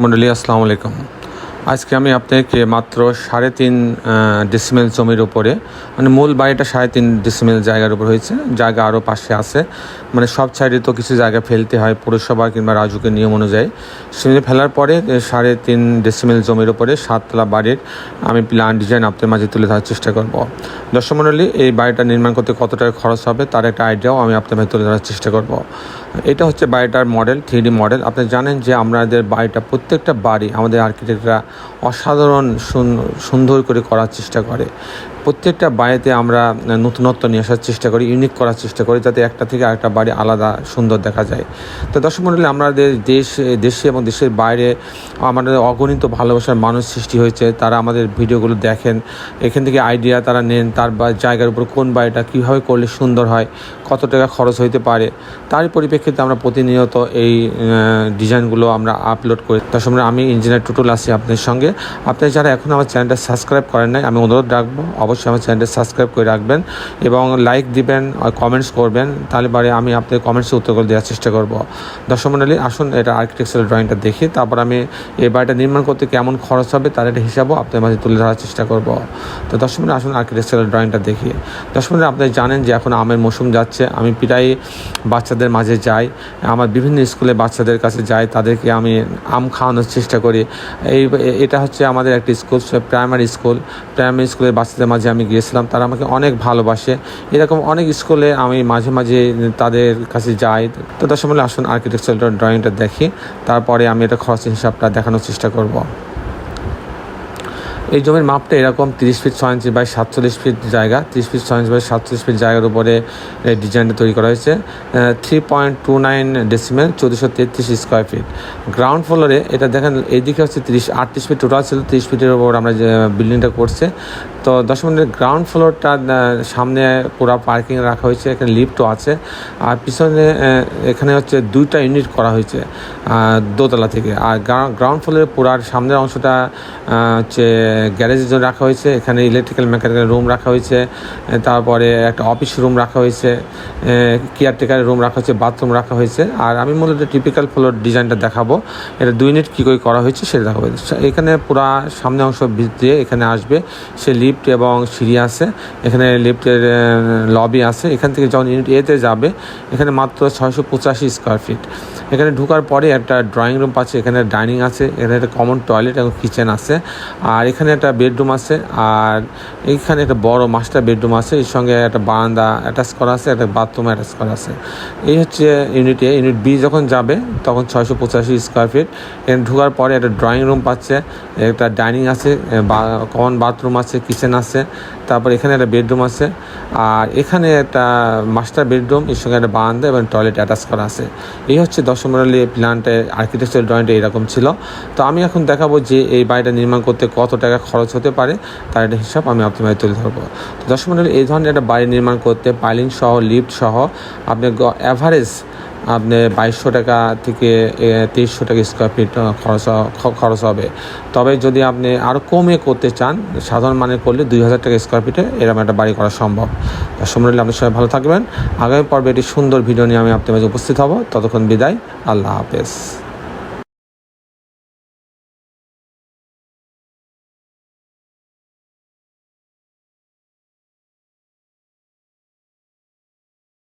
Mandalay അസ്സാം വലൈക്കും আজকে আমি আপনাকে মাত্র সাড়ে তিন ডিসিমেল জমির উপরে মানে মূল বাড়িটা সাড়ে তিন ডিসিমেল জায়গার উপর হয়েছে, জায়গা আরও পাশে আছে। মানে সব সাইডে তো কিছু জায়গা ফেলতে হয়, পৌরসভা কিংবা রাজুকের নিয়ম অনুযায়ী। সেগুলো ফেলার পরে সাড়ে তিন ডিসিমেল জমির উপরে সাততলা বাড়ির আমি প্ল্যান ডিজাইন আপনার মাঝে তুলে ধরার চেষ্টা করব। দর্শক এই বাড়িটা নির্মাণ করতে কত টাকা খরচ হবে তার একটা আইডিয়াও আমি আপনার মাঝে তুলে ধরার চেষ্টা করব। এটা হচ্ছে বাড়িটার মডেল থ্রি মডেল আপনি জানেন যে আমাদের বাড়িটা প্রত্যেকটা বাড়ি, আমাদের আর্কিটেক্টরা অসাধারণ সুন- সুন্দর করে করার চেষ্টা করে। প্রত্যেকটা বাড়িতে আমরা নতুনত্ব নিয়ে আসার চেষ্টা করি ইউনিক করার চেষ্টা করি, যাতে একটা থেকে আরেকটা বাড়ি আলাদা সুন্দর দেখা যায়। তো দর্শক মন্ডলী, আমাদের দেশ, দেশে এবং দেশের বাইরে আমাদের অগণিত ভালোবাসার মানুষ সৃষ্টি হয়েছে। তারা আমাদের ভিডিওগুলো দেখেন, এখান থেকে আইডিয়া তারা নেন, তার বা জায়গার উপর কোন বাড়িটা কীভাবে করলে সুন্দর হয় কত টাকা খরচ হইতে পারে, তার পরিপ্রেক্ষিতে আমরা প্রতিনিয়ত এই ডিজাইনগুলো আমরা আপলোড করি। তার সঙ্গে আমি ইঞ্জিনিয়ার টুটুল আছি আপনার সঙ্গে। আপনি যারা এখন আমার চ্যানেলটা সাবস্ক্রাইব করেন নাই, আমি অনুরোধ রাখব, অবশ্যই আমার চ্যানেলটা সাবস্ক্রাইব করে রাখবেন এবং লাইক দিবেন কমেন্টস করবেন, তাহলে পরে আমি আপনার কমেন্টসে উত্তরগুলো দেওয়ার চেষ্টা করব। দর্শক আসুন এটা আর্কিটেকচারাল ড্রয়িংটা দেখি, তারপর আমি এই বাড়িটা নির্মাণ করতে কেমন খরচ হবে তার একটা হিসাবও আপনার মাঝে তুলে ধরার চেষ্টা করব। তো দর্শক আসুন আর্কিটেকচারাল ড্রয়িংটা দেখি। দর্শক আপনি জানেন যে এখন আমের মৌসুম যাচ্ছে আমি প্রায় বাচ্চাদের মাঝে যাই। আমার বিভিন্ন স্কুলে বাচ্চাদের কাছে যাই। তাদেরকে আমি আম খাওয়ানোর চেষ্টা করি। এই, এটা হচ্ছে আমাদের একটি স্কুল প্রাইমারি স্কুল। প্রাইমারি স্কুলের বাচ্চাদের মাঝে আমি গিয়েছিলাম। তারা আমাকে অনেক ভালোবাসে। এরকম অনেক স্কুলে আমি মাঝে মাঝে তাদের কাছে যাই। তো মণ্ডলী আসুন আর্কিটেকচারাল ড্রয়িংটা দেখি। তারপরে আমি এটা খরচ হিসাবটা দেখানোর চেষ্টা করব। এই জমির মাপটা এরকম তিরিশ ফিট ছয় ইঞ্চি বাই সাতচল্লিশ ফিট জায়গা, তিরিশ ফিট ছয় ইঞ্চি বাই সাতচল্লিশ ফিট জায়গার উপরে এই ডিজাইনটা তৈরি করা হয়েছে। Three point two nine decimal চৌদ্দশো তেত্রিশ স্কোয়ার ফিট গ্রাউন্ড ফ্লোরে এটা দেখেন, এইদিকে হচ্ছে তিরিশ, আটত্রিশ ফিট টোটাল ছিল, তিরিশ ফিটের উপর আমরা যে বিল্ডিংটা করছে। তো দশ মিনিটের গ্রাউন্ড ফ্লোরটা সামনে পুরো পার্কিং রাখা হয়েছে, এখানে লিফটও আছে। আর পিছনে এখানে হচ্ছে দুইটা ইউনিট করা হয়েছে দোতলা থেকে। আর গ্রাউন্ড ফ্লোরের পুরার সামনের অংশটা হচ্ছে গ্যারেজের জন্য রাখা হয়েছে, এখানে ইলেকট্রিক্যাল মেকানিক্যাল রুম রাখা হয়েছে তারপরে একটা অফিস রুম রাখা হয়েছে কেয়ারটেকার রুম রাখা হয়েছে বাথরুম রাখা হয়েছে, আর আমি মূলত টিপিক্যাল ফ্লোর ডিজাইনটা দেখাবো। এটা দুই ইউনিট কী করে করা হয়েছে সেটা দেখাবো। এখানে পুরা সামনে অংশ দিয়ে এখানে আসবে, সে লিফট এবং সিঁড়ি আছে, এখানে লিফটের লবি আছে, এখান থেকে যখন ইউনিট এতে যাবে, এখানে মাত্র ছয়শো পঁচাশি স্কোয়ার ফিট এখানে ঢোকার পরে একটা ড্রয়িং রুম পাচ্ছে, এখানে ডাইনিং আছে, এখানে একটা কমন টয়লেট এবং কিচেন আছে, আর এখানে একটা বেডরুম আছে, আর এইখানে একটা বড় মাস্টার বেডরুম আছে, এর সঙ্গে একটা বারান্দা অ্যাটাচ করা আছে, একটা বাথরুম অ্যাটাচ করা আছে। এই হচ্ছে ইউনিটে ইউনিট বি যখন যাবে, তখন ছয়শো পঁচাশি স্কোয়ার ফিট এখানে ঢোকার পরে একটা ড্রয়িং রুম পাচ্ছে, একটা ডাইনিং আছে কমন বাথরুম আছে কিচেন আছে, তারপর এখানে একটা বেডরুম আছে, আর এখানে একটা মাস্টার বেডরুম এর সঙ্গে একটা বারান্দা এবং টয়লেট অ্যাটাচ করা আছে। এই হচ্ছে দশমরালি প্ল্যানটা আর্কিটেকচার ড্রয়িংটা এরকম ছিল। তো আমি এখন দেখাবো যে এই বাড়িটা নির্মাণ করতে কত টাকা খরচ হতে পারে, তার একটা হিসাব আমি আপনার তুলে ধরবো। তো দশমরালি এই ধরনের একটা বাড়ি নির্মাণ করতে পাইলিং সহ লিফট সহ আপনি অ্যাভারেজ আপনি বাইশশো টাকা থেকে তেইশশো টাকা স্কোয়ার ফিট খরচ খরচ হবে। তবে যদি আপনি আরও কমে করতে চান, সাধারণ মানে করলে দুই হাজার টাকা স্কোয়ার ফিটে এরকম একটা বাড়ি করা সম্ভব। সময় আপনি সবাই ভালো থাকবেন। আগামী পর্বে একটি সুন্দর ভিডিও নিয়ে আমি আপনার মাঝে উপস্থিত হব। ততক্ষণ বিদায়, আল্লাহ হাফেজ।